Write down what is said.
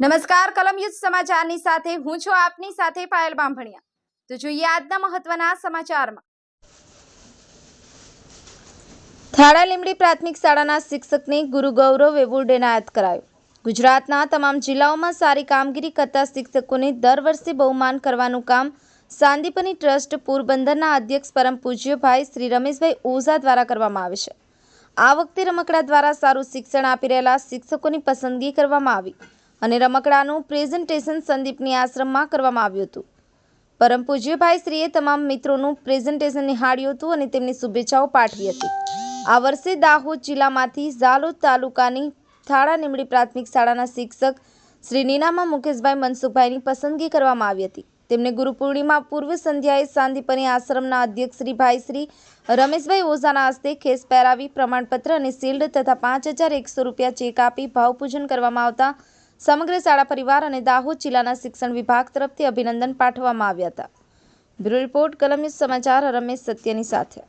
નમસ્કાર કલમયુદ્ધ સમાચારની સાથે હું છું આપની સાથે પાયલ બાંભણિયા. તો જોઈએ આજના મહત્વના સમાચારમાં. થાળા લીમડી પ્રાથમિક શાળાના શિક્ષકને ગુરુ ગૌરવ એવોર્ડ એનાયત કરાયો. ગુજરાતના તમામ જિલ્લાઓમાં સારી કામગીરી કરતા શિક્ષકોને દર વર્ષે બહુમાન કરવાનું કામ સાંદીપની ટ્રસ્ટ પોરબંદરના અધ્યક્ષ પરમ પૂજ્યભાઈ શ્રી રમેશભાઈ ઓઝા દ્વારા કરવામાં આવે છે. આ વખતે રમકડા દ્વારા સારું શિક્ષણ આપી રહેલા શિક્ષકોની પસંદગી કરવામાં આવી. અને રમકડાનું પ્રેઝન્ટેશન સંદીપની આશ્રમમાં કરવામાં આવ્યું હતું. પરમ પૂજ્યભાઈ શ્રીએ તમામ મિત્રોનું પ્રેઝન્ટેશન નિહાળ્યું હતું અને તેમની શુભેચ્છાઓ પાઠવી હતી. આ વર્ષે દાહોદ જિલ્લામાંથી ઝાલોદ તાલુકાની થાળા નીમડી પ્રાથમિક શાળાના શિક્ષક શ્રી નીનામાં મુકેશભાઈ મનસુખભાઈની પસંદગી કરવામાં આવી હતી. તેમને ગુરુ પૂર્ણિમા પૂર્વ સંધ્યાએ સાંદીપની આશ્રમના અધ્યક્ષ શ્રી ભાઈ શ્રી રમેશભાઈ ઓઝાના હસ્તે ખેસ પહેરાવી પ્રમાણપત્ર અને શિલ્ડ તથા પાંચ હજાર એકસો રૂપિયા ચેક આપી ભાવપૂજન કરવામાં આવતા સમગ્ર શાળા પરિવાર અને દાહોદ જિલ્લાના શિક્ષણ વિભાગ તરફથી અભિનંદન પાઠવવામાં આવ્યા હતા. બ્યુરો રિપોર્ટ, કલમ સમાચાર, રમેશ સત્યની સાથે.